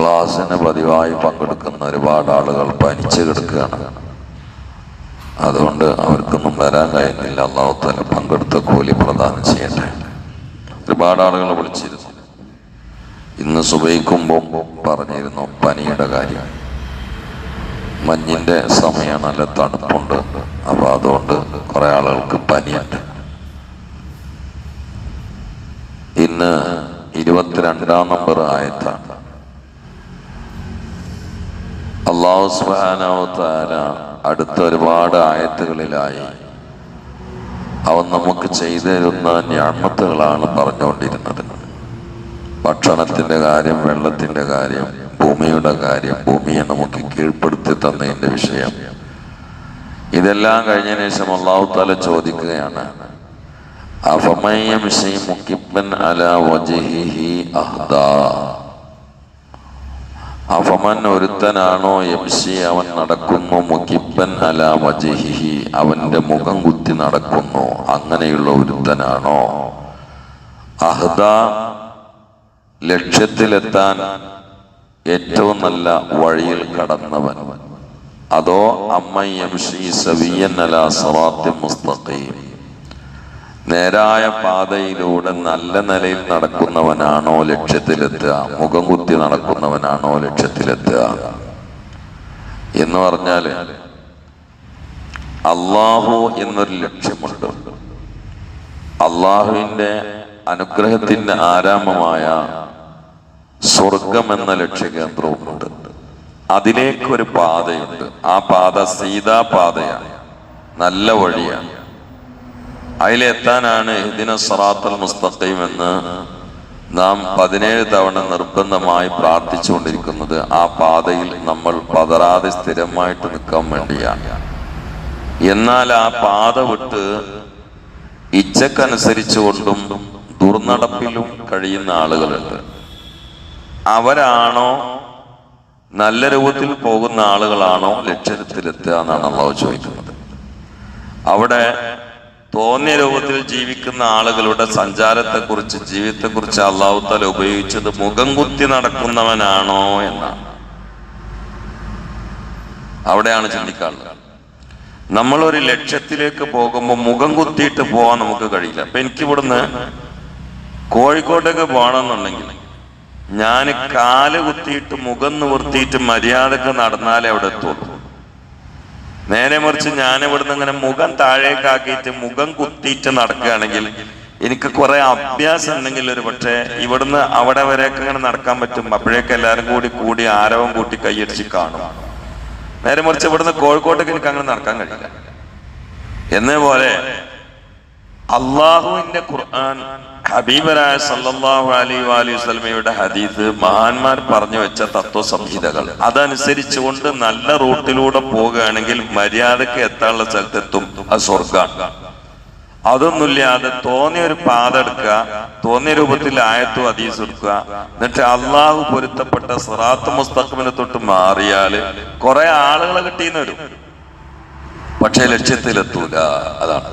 ക്ലാസ്സിന് പതിവായി പങ്കെടുക്കുന്ന ഒരുപാട് ആളുകൾ പനിച്ചു കിടക്കുകയാണ്. അതുകൊണ്ട് അവർക്കൊന്നും വരാൻ കഴിയുന്നില്ല അള്ളാഹുത്തല പങ്കെടുത്ത കൂലി പ്രദാനം ചെയ്യട്ടെ. ഒരുപാട് ആളുകൾ വിളിച്ചിരുന്നു. ഇന്ന് സുബൈക്കുമ്പോൾ പറഞ്ഞിരുന്നു പനിയുടെ കാര്യം. മഞ്ഞിന്റെ സമയമാണ് നല്ല തണുപ്പുണ്ട്. അപ്പൊ അതുകൊണ്ട് കുറെ ആളുകൾക്ക് പനിയുണ്ട്. ഇന്ന് ഇരുപത്തിരണ്ടാം നമ്പർ ആയത്താണ്. അള്ളാഹു സുബാനവത്താര അടുത്ത ഒരുപാട് ആയത്തുകളിലായി അവൻ നമുക്ക് ചെയ്തു തരുന്ന ഞാമത്തുകളാണ് പറഞ്ഞുകൊണ്ടിരുന്നത്. ഭക്ഷണത്തിന്റെ കാര്യം വെള്ളത്തിന്റെ കാര്യം ഭൂമിയുടെ കാര്യം ഭൂമിയെ നമുക്ക് കീഴ്പ്പെടുത്തി തന്നതിന്റെ വിഷയം. ഇതെല്ലാം കഴിഞ്ഞതിന് ശേഷം അള്ളാഹു താല ചോദിക്കുകയാണ് അഫമയ്യംശി മുക്കിപ്പൻ അല വജഹിഹി അഹ്ദാ? അഫമൻ ഒരുത്തനാണോ എംശി അവൻ നടക്കുന്നു മുഖിപ്പൻ അല വജഹിഹി. അവന്റെ മുഖം കുത്തി നടക്കുന്നു. അങ്ങനെയുള്ള ഒരുത്തനാണോ? അഹ്ദ ലക്ഷ്യത്തിലെത്താൻ ഏറ്റവും നല്ല വഴിയിൽ കടന്നവൻ. അതോ അമ്മ എംഷി സവിയൻ അല സറാത്തി മുസ്തഖീം. നേരായ പാതയിലൂടെ നല്ല നിലയിൽ നടക്കുന്നവനാണോ ലക്ഷ്യത്തിലെത്തുക? മുഖം കുത്തി നടക്കുന്നവനാണോ ലക്ഷ്യത്തിലെത്തുക? എന്ന് പറഞ്ഞാൽ അള്ളാഹു എന്നൊരു ലക്ഷ്യമുണ്ട്. അള്ളാഹുവിന്റെ അനുഗ്രഹത്തിന്റെ ആരാമമായ സ്വർഗം എന്ന ലക്ഷ്യകേന്ദ്രവുമുണ്ട്. അതിലേക്ക് ഒരു പാതയുണ്ട്. ആ പാത സീതാ പാതയാണ്. നല്ല വഴിയാണ്. അതിലെത്താനാണ് ഇതിന സറാത്തൽ മുസ്തഖീം എന്ന് നാം പതിനേഴ് തവണ നിർബന്ധമായി പ്രാർത്ഥിച്ചുകൊണ്ടിരിക്കുന്നത്. ആ പാതയിൽ നമ്മൾ പതറാതെ സ്ഥിരമായിട്ട് നിൽക്കാൻ വേണ്ടിയാണ്. എന്നാൽ ആ പാത വിട്ട് ഇച്ഛക്കനുസരിച്ചുകൊണ്ടും ദുർനടപ്പിലും കഴിയുന്ന ആളുകളുണ്ട്. അവരാണോ നല്ല രൂപത്തിൽ പോകുന്ന ആളുകളാണോ ലക്ഷ്യത്തിലെത്തുക എന്നാണ് അള്ളാഹു ചോദിക്കുന്നത്. അവിടെ തോന്നിയ രൂപത്തിൽ ജീവിക്കുന്ന ആളുകളുടെ സഞ്ചാരത്തെക്കുറിച്ച് ജീവിതത്തെക്കുറിച്ച് അള്ളാഹുത്താല ഉപയോഗിച്ചത് മുഖം കുത്തി നടക്കുന്നവനാണോ എന്നാണ്. അവിടെയാണ് ചിന്തിക്കാനുള്ളത്. നമ്മളൊരു ലക്ഷ്യത്തിലേക്ക് പോകുമ്പോൾ മുഖം കുത്തിയിട്ട് പോകാൻ നമുക്ക് കഴിയില്ല. അപ്പൊ എനിക്കിവിടുന്ന് കോഴിക്കോട്ടേക്ക് പോകണമെന്നുണ്ടെങ്കിൽ ഞാൻ കാൽ കുത്തിയിട്ട് മുഖം നിവർത്തിയിട്ട് മര്യാദയ്ക്ക് നടന്നാലേ അവിടെ എത്തുള്ളൂ. നേരെ മറിച്ച് ഞാൻ ഇവിടുന്ന് ഇങ്ങനെ മുഖം താഴേക്കാക്കിയിട്ട് മുഖം കുത്തിയിട്ട് നടക്കുകയാണെങ്കിൽ എനിക്ക് കുറെ അഭ്യാസം ഉണ്ടെങ്കിൽ ഒരു പക്ഷേ ഇവിടുന്ന് അവിടെ വരെയൊക്കെ ഇങ്ങനെ നടക്കാൻ പറ്റും. അപ്പോഴേക്ക് എല്ലാവരും കൂടി കൂടി ആരവം കൂട്ടി കൈയടിച്ച് കാണും. നേരെ മറിച്ച് ഇവിടുന്ന് കോഴിക്കോട്ടേക്ക് എനിക്ക് അങ്ങനെ നടക്കാൻ കഴിയില്ല. എന്നേ പോലെ അള്ളാഹുവിന്റെ ഖുർആൻ ഹബീബരായ സല്ലല്ലാഹു അലൈഹി വാലി വസല്ലമയുടെ ഹദീസ് മഹാന്മാർ പറഞ്ഞു വെച്ച തത്വസംഹിതകൾ. അതനുസരിച്ചുകൊണ്ട് നല്ല റൂട്ടിലൂടെ പോവുകയാണെങ്കിൽ മര്യാദയ്ക്ക് എത്താനുള്ള സ്ഥലത്തെത്തും. അത് സ്വർഗാണ് അതൊന്നുമില്ലാതെ തോന്നിയ ഒരു പാത എടുക്കുക തോന്നിയ രൂപത്തിൽ ആയത്തും അതീസ് എടുക്കുക. എന്നിട്ട് അള്ളാഹു പൊരുത്തപ്പെട്ട സിറാത്ത് മുസ്തഖമിനെ തൊട്ട് മാറിയാൽ കുറെ ആളുകളെ കിട്ടിയെന്ന് വരും. പക്ഷെ ലക്ഷ്യത്തിലെത്തൂല. അതാണ്.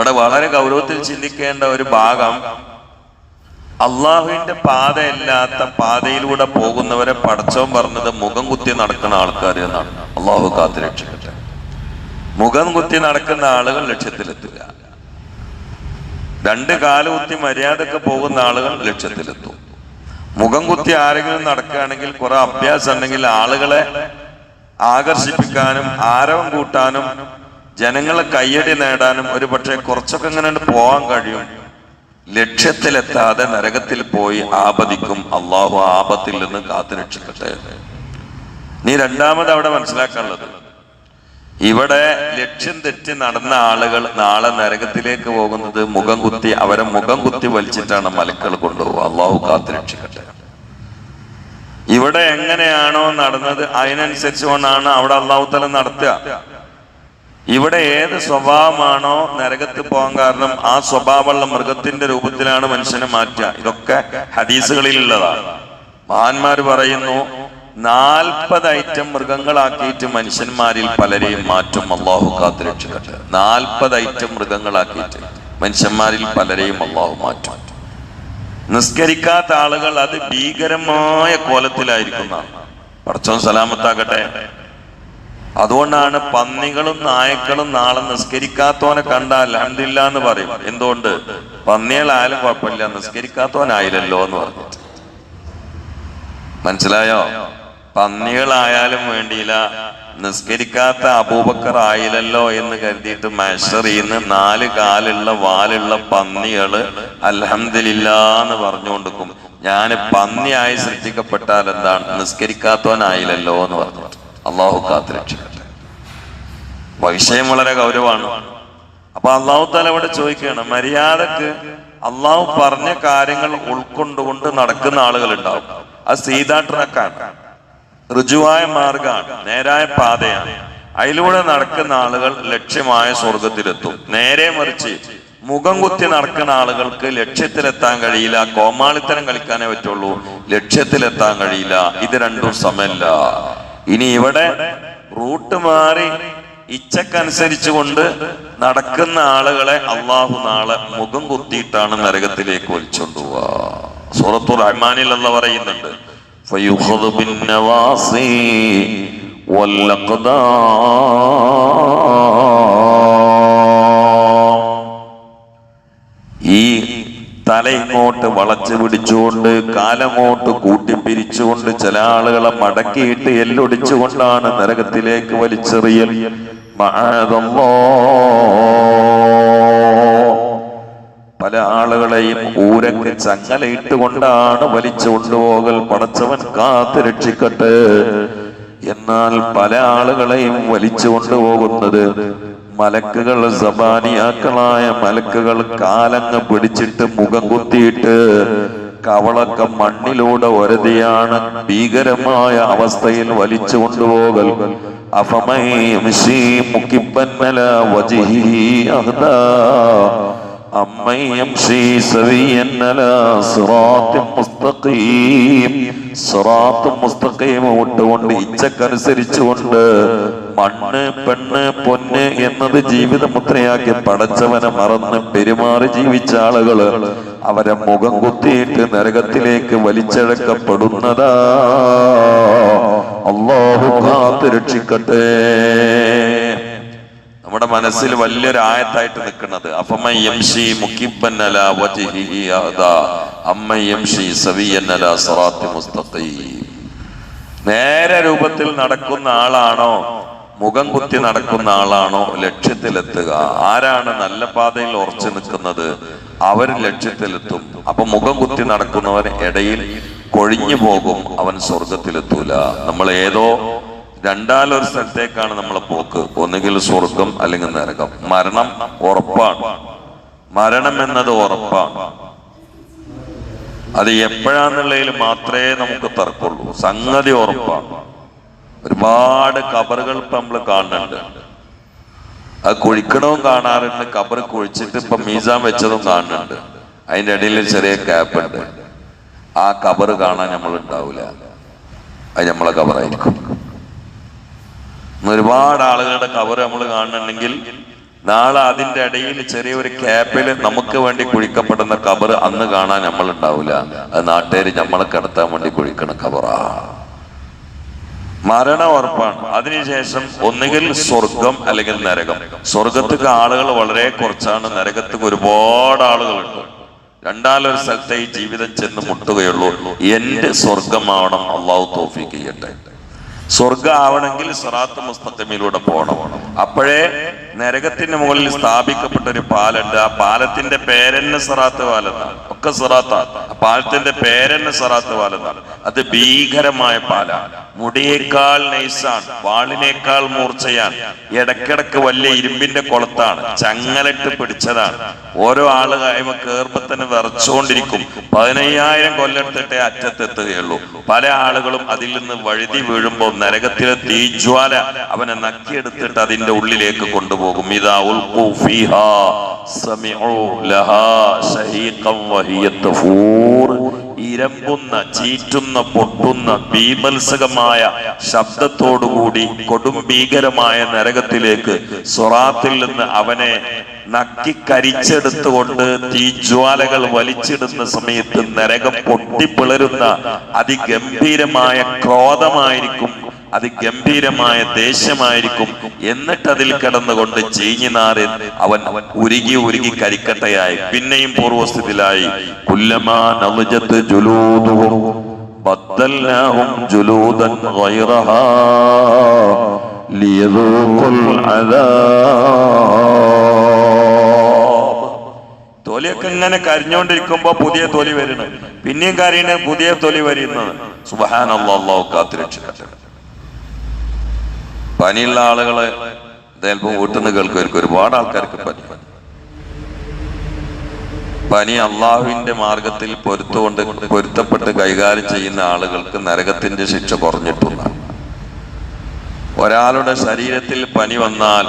ഇവിടെ വളരെ ഗൗരവത്തിൽ ചിന്തിക്കേണ്ട ഒരു ഭാഗം അള്ളാഹുവിന്റെ പാതയല്ലാത്ത പാതയിലൂടെ പോകുന്നവരെ പടച്ചവൻ പറഞ്ഞത് മുഖം കുത്തി നടക്കുന്ന ആൾക്കാർ എന്നാണ്. അള്ളാഹു കാത്ത് രക്ഷിക്കട്ടെ. മുഖം കുത്തി നടക്കുന്ന ആളുകൾ ലക്ഷ്യത്തിലെത്തില്ല രണ്ട് കാലുകുത്തി മര്യാദയ്ക്ക് പോകുന്ന ആളുകൾ ലക്ഷ്യത്തിലെത്തും. മുഖം കുത്തി ആരെങ്കിലും നടക്കുകയാണെങ്കിൽ കുറെ അഭ്യാസം ഉണ്ടെങ്കിൽ ആളുകളെ ആകർഷിപ്പിക്കാനും ആരവം കൂട്ടാനും ജനങ്ങളെ കയ്യടി നേടാനും ഒരു പക്ഷേ കുറച്ചൊക്കെ ഇങ്ങനെ പോകാൻ കഴിയും. ലക്ഷ്യത്തിലെത്താതെ നരകത്തിൽ പോയി ആപതിക്കും അള്ളാഹു ആപത്തിൽ നിന്ന് കാത്തു രക്ഷിക്കട്ടെ. നീ രണ്ടാമത് അവിടെ മനസ്സിലാക്കാനുള്ളത്. ഇവിടെ ലക്ഷ്യം തെറ്റി നടന്ന ആളുകൾ നാളെ നരകത്തിലേക്ക് പോകുന്നത് മുഖം കുത്തി അവരെ മുഖം കുത്തി വലിച്ചിട്ടാണ് മലക്കൾ കൊണ്ടുപോകുക അള്ളാഹു കാത്തു രക്ഷിക്കട്ടെ. ഇവിടെ എങ്ങനെയാണോ നടന്നത് അതിനനുസരിച്ച് കൊണ്ടാണ് അവിടെ അള്ളാഹു തല നടത്തുക. ഇവിടെ ഏത് സ്വഭാവമാണോ നരകത്ത് പോകാൻ കാരണം ആ സ്വഭാവമുള്ള മൃഗത്തിന്റെ രൂപത്തിലാണ് മനുഷ്യനെ മാറ്റുക. ഇതൊക്കെ ഹദീസുകളിലുള്ളതാണ്. മഹാന്മാർ പറയുന്നു നാൽപ്പത് ഐറ്റം മൃഗങ്ങളാക്കിയിട്ട് മനുഷ്യന്മാരിൽ പലരെയും മാറ്റും അള്ളാഹു കാത്തു രക്ഷിക്കട്ടെ നാൽപ്പത് ഐറ്റം മൃഗങ്ങളാക്കിയിട്ട് മനുഷ്യന്മാരിൽ പലരെയും അള്ളാഹു മാറ്റും. നിസ്കരിക്കാത്ത ആളുകൾ അത് ഭീകരമായ കോലത്തിലായിരിക്കുന്നതാണ്. പടച്ചോൻ സലാമത്താകട്ടെ. അതുകൊണ്ടാണ് പന്നികളും നായക്കളും നാളെ നിസ്കരിക്കാത്തവനെ കണ്ടാൽ അണ്ടില്ല എന്ന് പറയും. എന്തുകൊണ്ട്? പന്നികളായാലും കുഴപ്പമില്ല നിസ്കരിക്കാത്തവനായില്ലല്ലോ എന്ന് പറഞ്ഞു. മനസ്സിലായോ? പന്നികളായാലും വേണ്ടിയില്ല നിസ്കരിക്കാത്ത അബൂബക്കർ ആയില്ലല്ലോ എന്ന് കരുതിയിട്ട് മഷറിന്ന് നാല് കാലുള്ള വാലുള്ള പന്നികൾ അലഹമില്ല എന്ന് പറഞ്ഞുകൊണ്ടിരിക്കും. ഞാൻ പന്നിയായി സൃഷ്ടിക്കപ്പെട്ടാൽ എന്താണ്? നിസ്കരിക്കാത്തവനായില്ലല്ലോ എന്ന് പറഞ്ഞിട്ട് അള്ളാഹു കാത്ത് രക്ഷിക്കട്ടെ വിഷയം വളരെ ഗൗരവമാണ്. അപ്പൊ അള്ളാഹു താല ഇവിടെ ചോദിക്കുകയാണ് മര്യാദയ്ക്ക് അള്ളാഹു പറഞ്ഞ കാര്യങ്ങൾ ഉൾക്കൊണ്ടുകൊണ്ട് നടക്കുന്ന ആളുകൾ ഉണ്ടാവും അത് സീതാ ട്രാക്കാണ് ഋജുവായ മാർഗാണ് നേരായ പാതയാണ്. അതിലൂടെ നടക്കുന്ന ആളുകൾ ലക്ഷ്യമായ സ്വർഗത്തിലെത്തും നേരെ മറിച്ച് മുഖം കുത്തി നടക്കുന്ന ആളുകൾക്ക് ലക്ഷ്യത്തിലെത്താൻ കഴിയില്ല കോമാളിത്തരം കളിക്കാനേ പറ്റുള്ളൂ. ലക്ഷ്യത്തിലെത്താൻ കഴിയില്ല. ഇത് രണ്ടും സമല്ല ഇനി ഇവിടെ റൂട്ട് മാറി ഇച്ഛക്കനുസരിച്ചുകൊണ്ട് നടക്കുന്ന ആളുകളെ അള്ളാഹു നാളെ മുഖം കുത്തിയിട്ടാണ് നരകത്തിലേക്ക് വലിച്ചുകൊണ്ടുപോവുക സൂറത്തു റഹ്മാനിൽ അല്ല പറയുന്നുണ്ട് فيؤخذ بالنواصي والأقدام തല ഇങ്ങോട്ട് വളച്ചു പിടിച്ചുകൊണ്ട് കാലങ്ങോട്ട് കൂട്ടിപ്പിരിച്ചുകൊണ്ട് ചില ആളുകളെ മടക്കിയിട്ട് എല്ലൊടിച്ചുകൊണ്ടാണ് നരകത്തിലേക്ക് വലിച്ചെറിയൽ. പല ആളുകളെയും ഊരക്ക് ചങ്ങലയിട്ടുകൊണ്ടാണ് വലിച്ചു കൊണ്ടുപോകൽ പടച്ചവൻ കാത്തു രക്ഷിക്കട്ടെ. എന്നാൽ പല ആളുകളെയും വലിച്ചു കൊണ്ടുപോകുന്നത് മലക്കുകൾ സബാനിയാക്കളായ മലക്കുകൾ കാലങ്ങ് പിടിച്ചിട്ട് മുഖം കുത്തിയിട്ട് കവളൊക്കെ മണ്ണിലൂടെ ഒരതിയാണ് ഭീകരമായ അവസ്ഥയിൽ വലിച്ചു കൊണ്ടുപോകൽ. അഫമൈ മുക്കിപ്പന്നല വജിഹി അഹ്ദാ. أمن يمشي سويا على صراط مستقيم صراط مستقيم വിട്ടുകൊണ്ട് ഇച്ഛക്കനുസരിച്ചുകൊണ്ട് മണ്ണ് പെണ്ണ് പൊന്ന് എന്നത് ജീവിത മുദ്രയാക്കി പടച്ചവനെ മറന്ന് പെരുമാറി ജീവിച്ച ആളുകള് അവരെ മുഖം കുത്തിയിട്ട് നരകത്തിലേക്ക് വലിച്ചഴക്കപ്പെടുന്നതാ അള്ളാഹു കാത്ത് രക്ഷിക്കട്ടെ നമ്മുടെ മനസ്സിൽ വലിയൊരു ആയത്തായിട്ട് നിൽക്കുന്നത്. മുസ്തഖീം. നേരെ രൂപത്തിൽ നടക്കുന്ന ആളാണോ? മുഖം കുത്തി നടക്കുന്ന ആളാണോ? ലക്ഷ്യത്തിലെത്തുക. ആരാണ് നല്ല പാതയിൽ ഉറച്ചു നിൽക്കുന്നത്? അവർ ലക്ഷ്യത്തിലെത്തും. അപ്പൊ മുഖം കുത്തി നടക്കുന്നവൻ ഇടയിൽ കൊഴിഞ്ഞു പോകും. അവൻ സ്വർഗത്തിലെത്തൂല നമ്മൾ ഏതോ രണ്ടാലൊരു സ്ഥലത്തേക്കാണ് നമ്മളെ പോക്ക്. ഒന്നുകിൽ സ്വർഗം അല്ലെങ്കിൽ നരകം. മരണം ഉറപ്പാണ്. മരണം എന്നത് ഉറപ്പാണ്. അത് എപ്പോഴാന്നുള്ളതിൽ മാത്രമേ നമുക്ക് തർക്കമുള്ളൂ. സംഗതി ഉറപ്പാണ്. ഒരുപാട് കബറുകൾ ഇപ്പൊ നമ്മൾ കാണുന്നുണ്ട്. അത് കുഴിക്കണവും കാണാറുണ്ട്. കബർ കുഴിച്ചിട്ട് ഇപ്പൊ മീസാൻ വെച്ചതും കാണുന്നുണ്ട്. അതിന്റെ ഇടയിൽ ചെറിയ ക്യാപ്പ് ഉണ്ട്. ആ കബറ് കാണാൻ നമ്മൾ ഉണ്ടാവില്ല. അത് നമ്മളെ കബറായിരിക്കും. ഒരുപാട് ആളുകളുടെ കവർ നമ്മൾ കാണുന്നുണ്ടെങ്കിൽ നാളെ അതിന്റെ ഇടയിൽ ചെറിയൊരു ക്യാപ്പിൽ നമുക്ക് വേണ്ടി കുഴിക്കപ്പെടുന്ന കബർ അന്ന് കാണാൻ നമ്മൾ ഉണ്ടാവില്ല അത് നാട്ടുകാർ നമ്മളെ കിടത്താൻ വേണ്ടി കുഴിക്കണ കബറാ മരണം ഉറപ്പാണ്. അതിനുശേഷം ഒന്നുകിൽ സ്വർഗം അല്ലെങ്കിൽ നരകം. സ്വർഗത്തേക്ക് ആളുകൾ വളരെ കുറച്ചാണ്. നരകത്തേക്ക് ഒരുപാട് ആളുകളുണ്ട്. രണ്ടാലൊരു സ്ഥലത്തെ ഈ ജീവിതം ചെന്ന് മുട്ടുകയുള്ളൂ. എന്റെ സ്വർഗമാവണം അള്ളാഹു തോഫിക്ക് ചെയ്യട്ടെ. സ്വർഗം ആവണമെങ്കിൽ സറാത്ത് മുസ്തഖമിലൂടെ പോകണം. അപ്പോഴേ നരകത്തിന് മുകളിൽ സ്ഥാപിക്കപ്പെട്ട ഒരു പാലുണ്ട്. ആ പാലത്തിന്റെ പേരെന്നെ സറാത്ത് പാലെന്നാണ്. ഒക്കെ സറാത്താണ്. ആ പാലത്തിന്റെ പേരെന്നെ സറാത്ത് പാലെന്നാണ്. അത് ഭീകരമായ പാലാണ്. മുടിയേക്കാൾ നൈസാണ്. വാളിനേക്കാൾ മൂർച്ചയാണ്. ഇടക്കിടക്ക് വലിയ ഇരുമ്പിന്റെ കൊളത്താണ്. ചങ്ങലിട്ട് പിടിച്ചതാണ്. ഓരോ ആൾ കഴിയുമ്പോ കേറുമ്പോ തന്നെ വിറച്ചുകൊണ്ടിരിക്കും പതിനയ്യായിരം കൊല്ലെടുത്തിട്ടേ അറ്റത്തെത്തുകയുള്ളൂ. പല ആളുകളും അതിൽ നിന്ന് വഴുതി വീഴുമ്പോൾ നരകത്തിലെ തീജ്വാല അവനെ നക്കിയെടുത്തിട്ട് അതിന്റെ ഉള്ളിലേക്ക് കൊണ്ടുപോകും. സമിഉ ലഹാ വഹിയ തഫൂർ ഇരമ്പുന്ന ചീറ്റുന്ന പൊട്ടുന്ന ബീഭത്സകമായ ശബ്ദത്തോടുകൂടി കൊടും ഭീകരമായ നരകത്തിലേക്ക് സൊറാത്തിൽ നിന്ന് അവനെ നക്കി കരിച്ചെടുത്തുകൊണ്ട് തീജ്വാലകൾ വലിച്ചിടുന്ന സമയത്ത് നരകം പൊട്ടിപ്പിളരുന്ന അതിഗംഭീരമായ ക്രോധമായിരിക്കും അതിഗംഭീരമായ ദേശമായിരിക്കും എന്നിട്ട് അതിൽ കിടന്നുകൊണ്ട് ചീഞ്ഞിനാറി അവൻ ഉരുകി ഉരുകി കരിക്കട്ടയായി. പിന്നെയും പൂർവസ്ഥിതിയിലായി കുല്ലമാ ബദ്ദൽനാഹും ജുലൂദൻ ഗൈറഹാ തൊലിയൊക്കെ ഇങ്ങനെ കരിഞ്ഞോണ്ടിരിക്കുമ്പോ പുതിയ തൊലി വരുന്നത് പിന്നെയും കരയണ് പുതിയ തൊലി വരുന്നത് സുബാനുള്ള കാത്തുരക്ഷിക്കട്ടെ. പനിയുള്ള ആളുകളെ ചിലപ്പോൾ വീട്ടിൽ നിന്ന് കേൾക്കുമായിരിക്കും ഒരുപാട് ആൾക്കാർക്ക് പനി. പനി അള്ളാഹുവിന്റെ മാർഗത്തിൽ പൊരുത്തുകൊണ്ട് പൊരുത്തപ്പെട്ട് കൈകാര്യം ചെയ്യുന്ന ആളുകൾക്ക് നരകത്തിന്റെ ശിക്ഷ കുറഞ്ഞിട്ടുണ്ട് ഒരാളുടെ ശരീരത്തിൽ പനി വന്നാൽ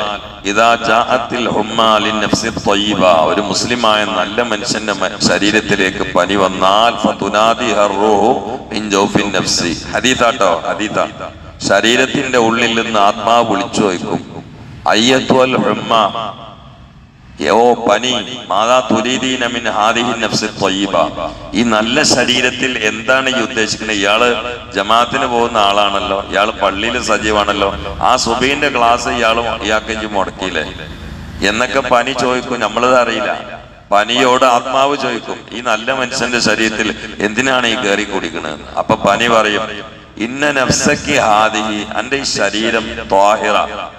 ഇതാ ജാഅത്തിൽ ഹുമ്മാലിൻ ഒരു മുസ്ലിമായ നല്ല മനുഷ്യന്റെ ശരീരത്തിലേക്ക് പനി വന്നാൽ ഫതുനാദി ഹർറൂഹു നഫ്സി. ശരീരത്തിന്റെ ഉള്ളിൽ നിന്ന് ആത്മാവ് വിളിച്ചു വയ്ക്കും. അയ്യത്വൽ യോ പനി മാതാ തുരീദീന മിൻ ഹാദിഹി നഫ്സി തയ്യിബ ഈ നല്ല ശരീരത്തിൽ എന്താണ് ഈ ഉദ്ദേശിക്കുന്നത്? ഇയാൾ ജമാഅത്തിന് പോകുന്ന ആളാണല്ലോ ഇയാൾ പള്ളിയിൽ സജീവാണല്ലോ. ആ സുബീന്റെ ക്ലാസ് ഇയാളും ഇയാൾക്ക് മുടക്കിയില്ലേ? എന്നൊക്കെ പനി ചോദിക്കും നമ്മളത് അറിയില്ല. പനിയോട് ആത്മാവ് ചോദിക്കും ഈ നല്ല മനുഷ്യന്റെ ശരീരത്തിൽ എന്തിനാണ് ഈ കയറി കുടിക്കുന്നത് അപ്പൊ പനി പറയും ഇന്ന നഫ്സക്ക് ഹാദിഹി അന്റെ ഈ ശരീരം ത്വാഹിറ.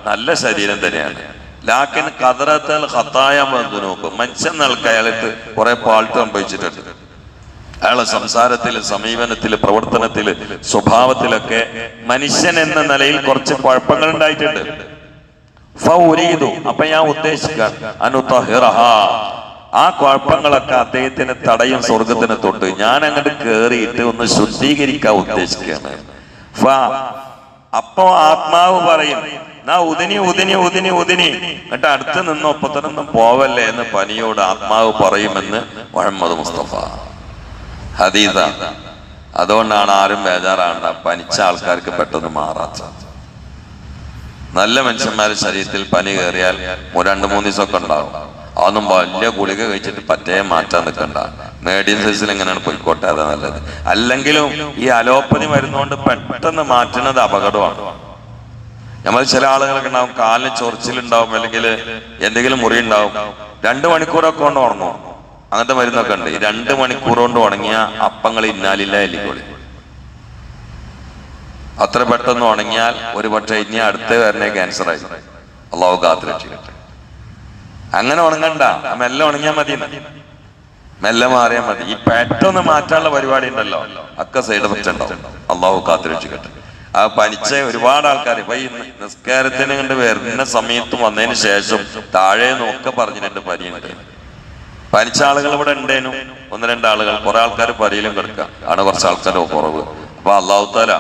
നല്ല ശരീരം തന്നെയാണ്. ലാക്കിൻ കതറത്തൽ ഹത്തായ നോക്ക് മനുഷ്യൻ നൽക അയാൾക്ക് കുറെ പാൾട്ട് സംഭവിച്ചിട്ടുണ്ട്. അയാളെ സംസാരത്തിൽ സമീപനത്തിൽ പ്രവർത്തനത്തിൽ സ്വഭാവത്തിലൊക്കെ മനുഷ്യൻ എന്ന നിലയിൽ കുറച്ച് കുഴപ്പങ്ങൾ ഉണ്ടായിട്ടുണ്ട്. അപ്പൊ ഞാൻ ഉദ്ദേശിക്കാൻ അനുതഹിറഹ ആ കുഴപ്പങ്ങളൊക്കെ അദ്ദേഹത്തിന് തടയും സ്വർഗത്തിന് തൊട്ട് ഞാൻ അങ്ങോട്ട് കേറിയിട്ട് ഒന്ന് ശുദ്ധീകരിക്കാൻ ഉദ്ദേശിക്കുകയാണ്. അപ്പോ ആത്മാവ് പറയും നാ ഉദിനി ഉദിനി ഉദിനി ഉദിനി എന്നിട്ട് അടുത്ത് നിന്ന് ഒപ്പത്തിനൊന്നും പോവല്ലേ എന്ന് പനിയോട് ആത്മാവ് പറയുമെന്ന് മുഹമ്മദ് മുസ്തഫ. ഹദീദ അതുകൊണ്ടാണ് ആരും ബേജാറാണ്ട പനിച്ച ആൾക്കാർക്ക് പെട്ടെന്ന് മാറാത്തത് നല്ല മനുഷ്യന്മാരുടെ ശരീരത്തിൽ പനി കയറിയാൽ രണ്ട് മൂന്ന് ദിവസമൊക്കെ ഉണ്ടാവും. അതൊന്നും വലിയ ഗുളിക കഴിച്ചിട്ട് പറ്റേ മാറ്റാൻ നിൽക്കണ്ട. മീഡിയം സൈസിൽ എങ്ങനെയാണ് പോയിക്കോട്ടെ അതാ നല്ലത്. അല്ലെങ്കിലും ഈ അലോപ്പതി മരുന്നുകൊണ്ട് പെട്ടെന്ന് മാറ്റുന്നത് അപകടമാണ്. നമ്മൾ ചില ആളുകളൊക്കെ ഉണ്ടാവും കാലിന് ചൊറിച്ചിലുണ്ടാവും അല്ലെങ്കിൽ എന്തെങ്കിലും മുറി ഉണ്ടാവും. രണ്ട് മണിക്കൂറൊക്കെ കൊണ്ട് ഉറങ്ങും. അങ്ങനത്തെ മരുന്നൊക്കെ ഉണ്ട്. ഈ രണ്ട് മണിക്കൂർ കൊണ്ട് ഉണങ്ങിയ അപ്പങ്ങൾ ഇന്നാലില്ല എല്ലിക്കോളി. അത്ര പെട്ടെന്ന് ഉണങ്ങിയാൽ ഒരു പക്ഷേ ഇനി അടുത്ത് വരണേ ക്യാൻസർ ആയി. അള്ളാഹു കാത്തിരക്ഷിക്കട്ടെ. അങ്ങനെ ഉണങ്ങണ്ട. മെല്ലെ ഉണങ്ങിയാൽ മതി. മെല്ലെ മാറിയാൽ മതി. ഈ പെട്ടെന്ന് മാറ്റാനുള്ള പരിപാടി ഉണ്ടല്ലോ. അക്ക സൈഡ് എഫക്റ്റ് ഉണ്ടാവും. അള്ളാഹു കാത്തിരക്ഷിക്കട്ടെ. ആ പനിച്ച ഒരുപാട് ആൾക്കാർ ഇപ്പൊ ഈ നിസ്കാരത്തിന് കണ്ട് വരുന്ന സമയത്ത് വന്നതിന് ശേഷം താഴെ നോക്കെ പറഞ്ഞിട്ടുണ്ട് പനിയുണ്ട്. പനിച്ച ആളുകൾ ഇവിടെ ഉണ്ടേനു. ഒന്ന് രണ്ടാളുകൾ കുറെ ആൾക്കാർ പരിയിലും കിടക്കുക ആണ് കുറച്ച് ആൾക്കാരുടെ കുറവ്. അപ്പൊ അള്ളാഹു താല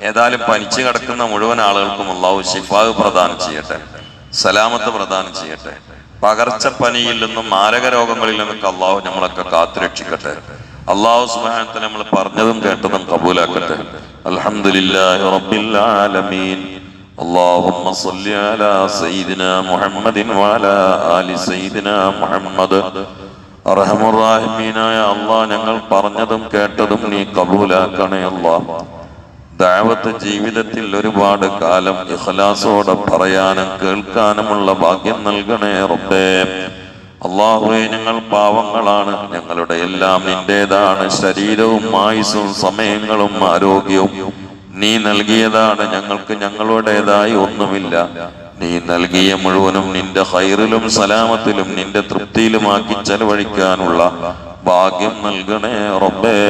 ഏതായാലും പനിച്ച് കിടക്കുന്ന മുഴുവൻ ആളുകൾക്കും അള്ളാഹു ഷിഫാവ് പ്രദാനം ചെയ്യട്ടെ. സലാമത്ത് പ്രദാനം ചെയ്യട്ടെ. പകർച്ചപ്പനിയിൽ നിന്നും മാരക രോഗങ്ങളിൽ നിന്നൊക്കെ അള്ളാഹു നമ്മളൊക്കെ കാത്തുരക്ഷിക്കട്ടെ അള്ളാഹു സുബാനത്തെ നമ്മൾ പറഞ്ഞതും കേട്ടതും കബൂലാക്കട്ടെ അൽഹംദുലില്ലാഹി റബ്ബിൽ ആലമീൻ اللهم صل على سيدنا محمد وعلى آل سيدنا محمد അർഹമുറാഹിമീനായ അള്ളാഹ് ഞങ്ങൾ പറഞ്ഞതും കേട്ടതും നീ കബൂലാക്കണേ അള്ളാഹ് ദാവത്ത് ജീവിതത്തിൽ ഒരുപാട് കാലം ഇഖ്ലാസോടെ പറയാനും കേൾക്കാനുമുള്ള ഭാഗ്യം നൽകണേ റബ്ബേ. അള്ളാഹുവെ ഞങ്ങൾ പാവങ്ങളാണ്. ഞങ്ങളുടെ എല്ലാം നിന്റേതാണ്. ശരീരവും ആയുസും സമയങ്ങളും ആരോഗ്യവും നീ നൽകിയതാണ്. ഞങ്ങൾക്ക് ഞങ്ങളുടേതായി ഒന്നുമില്ല. നീ നൽകിയ മുഴുവനും നിന്റെ ഹൈറിലും സലാമത്തിലും നിന്റെ തൃപ്തിയിലുമാക്കി ചെലവഴിക്കാനുള്ള ഭാഗ്യം നൽകണേ റബ്ബേ.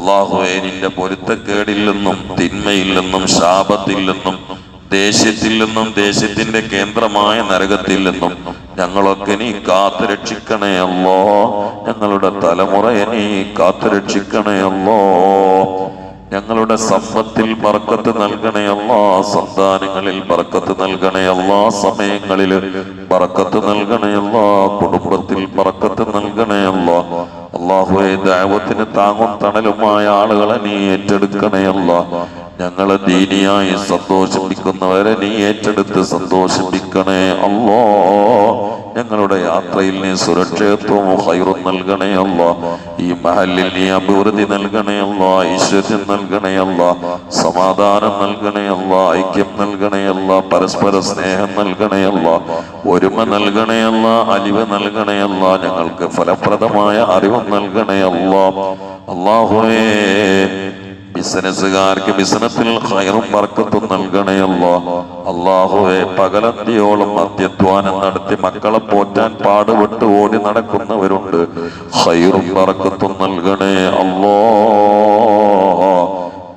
അള്ളാഹുവെ നിന്റെ പൊരുത്തക്കേടിൽ നിന്നും തിന്മയിൽ നിന്നും ശാപത്തിൽ നിന്നും ദേശത്തിൽ നിന്നും ദേശത്തിന്റെ കേന്ദ്രമായ നരകത്തിൽ നിന്നും ഞങ്ങളൊക്കെ നീ കാത്തു രക്ഷിക്കണേ അല്ലോ ഞങ്ങളുടെ തലമുറയെ നീ കാത്തു രക്ഷിക്കണേ അല്ലോ ഞങ്ങളുടെ സമ്പത്തിൽ പറക്കത്ത് നൽകണേ അല്ലാ സന്താനങ്ങളിൽ പറക്കത്ത് നൽകണേ അല്ലാ സമയങ്ങളിൽ പറക്കത്ത് നൽകണേ അല്ലാ കുടുംബത്തിൽ പറക്കത്ത് നൽകണേ അല്ലാ. അള്ളാഹുവെ ദൈവത്തിന് താങ്ങും തണലുമായ ആളുകളെ നീ ഏറ്റെടുക്കണേ അല്ലാ. ഞങ്ങളെ ദീനിയായി സന്തോഷിപ്പിക്കുന്നവരെ നീ ഏറ്റെടുത്ത് സന്തോഷിപ്പിക്കണേ അല്ലോ. ഞങ്ങളുടെ യാത്രയിൽ നീ സുരക്ഷിതത്വവും ഹൈറും നൽകണയല്ല ഈ മഹലിൽ നീ അഭിവൃദ്ധി നൽകണയല്ല ഐശ്വര്യം നൽകണേ അല്ല. സമാധാനം നൽകണയല്ല ഐക്യം നൽകണയല്ല പരസ്പര സ്നേഹം നൽകണയല്ല ഒരുമ നൽകണയല്ല അലിവ് നൽകണയല്ല ഞങ്ങൾക്ക് ഫലപ്രദമായ അറിവ് നൽകണയല്ല അള്ളാഹുവേ ബിസിനസ്സുകാർക്ക് ബിസിനസ്സിൽ ഹൈറും വർക്കത്തും നൽകണയല്ലോ. അള്ളാഹുവെ പകലത്തിയോളം മദ്യധ്വാനം നടത്തി മക്കളെ പോറ്റാൻ പാടുപെട്ട് ഓടി നടക്കുന്നവരുണ്ട്. ഹൈറും വർക്കത്തും നൽകണേ അല്ലോ.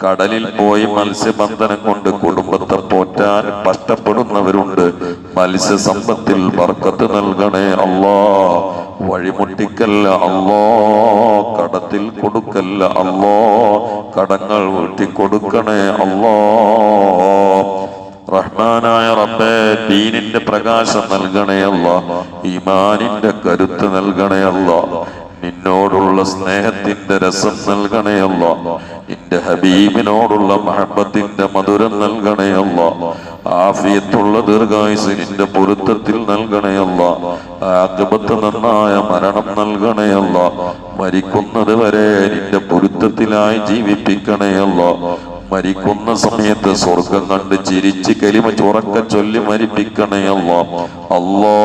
കടലിൽ പോയി മത്സ്യബന്ധനം കൊണ്ട് കുടുംബത്തെ പോറ്റാൻ കഷ്ടപ്പെടുന്നവരുണ്ട്. മത്സ്യസമ്പത്തിൽ വർക്കത്ത് നൽകണേ അല്ലാ. വഴിമുട്ടിക്കല്ല അല്ലോ കടത്തിൽ കൊടുക്കല്ല അല്ലോ കടങ്ങൾ വീട്ടി കൊടുക്കണേ അല്ലോ റഹ്മാനായ റബ്ബേ ദീനിന്റെ പ്രകാശം നൽകണേ അല്ല ഈമാനിന്റെ കരുത്ത് നൽകണേ അല്ല നിന്നോടുള്ള സ്നേഹത്തിന്റെ രസം നൽകണയല്ല നിന്റെ ഹബീബിനോടുള്ള മഹബത്തിന്റെ മധുരം നൽകണയല്ല ആഫിയത്തുള്ള ദീർഘായുസ് നിന്റെ പൊരുത്തത്തിൽ നൽകണയല്ല അല്ല. ആഗമത്ത് നന്നായ മരണം നൽകണയല്ല മരിക്കുന്നത് വരെ നിന്റെ പൊരുത്തത്തിലായി ജീവിപ്പിക്കണയല്ല മരിക്കുന്ന സമയത്ത് സ്വർഗം കണ്ട് ചിരിച്ച് കലിമ ചുറക്ക ചൊല്ലി മരിപ്പിക്കണയല്ല അല്ലോ.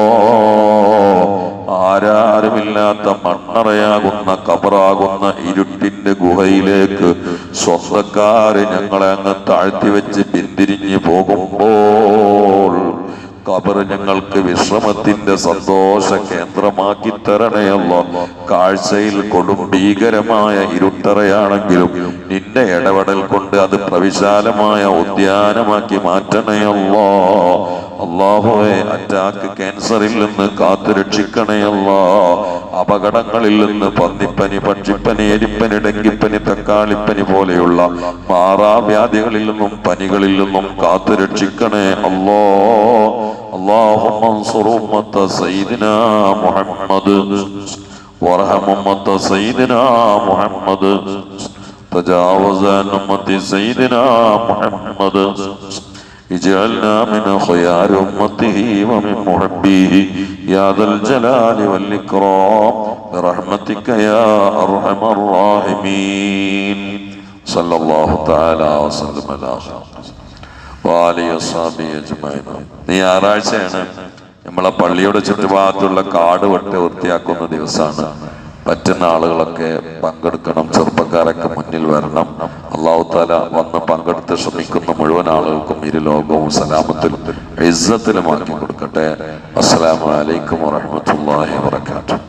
ആരാരുമില്ലാത്ത മണ്ണറയാകുന്ന കബറാകുന്ന ഇരുട്ടിന്റെ ഗുഹയിലേക്ക് സ്വന്തക്കാര് ഞങ്ങളെ അങ്ങ് താഴ്ത്തി വെച്ച് പിന്തിരിഞ്ഞു പോകുമ്പോൾ കബർ ഞങ്ങൾക്ക് വിശ്രമത്തിന്റെ സന്തോഷ കേന്ദ്രമാക്കി തരണയല്ല കാഴ്ചയിൽ കൊടും ഭീകരമായ ഇരുട്ടറയാണെങ്കിലും നിന്റെ ഇടപെടൽ കൊണ്ട് അത് പ്രവിശാലമായ ഉദ്യാനമാക്കി മാറ്റണയല്ലോ. അള്ളാഹുവെ അറ്റാക്ക് ക്യാൻസറിൽ നിന്ന് കാത്തു രക്ഷിക്കണയല്ല അപകടങ്ങളിൽ നിന്ന് പന്നിപ്പനി പക്ഷിപ്പനി എലിപ്പനി ഡെങ്കിപ്പനി തക്കാളിപ്പനി പോലെയുള്ള മാറാവ്യാധികളിൽ നിന്നും പനികളിൽ നിന്നും കാത്തു രക്ഷിക്കണേ അല്ലോ اللهم انصر أمة سيدنا محمد وارحم أمة سيدنا محمد تجاوز عن أمة سيدنا محمد اجعلنا من خيار أمته ومن محبيه يا ذا الجلال والإكرام برحمتك يا أرحم الراحمين صلى الله تعالى وسلم على خير വാലിയ സ്വാമി യജമാനോ. നീ ഞായറാഴ്ചയാണ് നമ്മളെ പള്ളിയുടെ ചുറ്റുഭാഗത്തുള്ള കാട് വെട്ട് വൃത്തിയാക്കുന്ന ദിവസമാണ് പറ്റുന്ന ആളുകളൊക്കെ പങ്കെടുക്കണം ചെറുപ്പക്കാരൊക്കെ മുന്നിൽ വരണം. അള്ളാഹു താല വന്ന് പങ്കെടുത്ത് ശ്രമിക്കുന്ന മുഴുവൻ ആളുകൾക്കും ഇരു ലോകവും സലാമത്തിലും ഇസ്സത്തിലും ആക്കി കൊടുക്കട്ടെ. അസ്സലാമു അലൈക്കും വറഹ്മത്തുള്ളാഹി വബറകാതുഹു.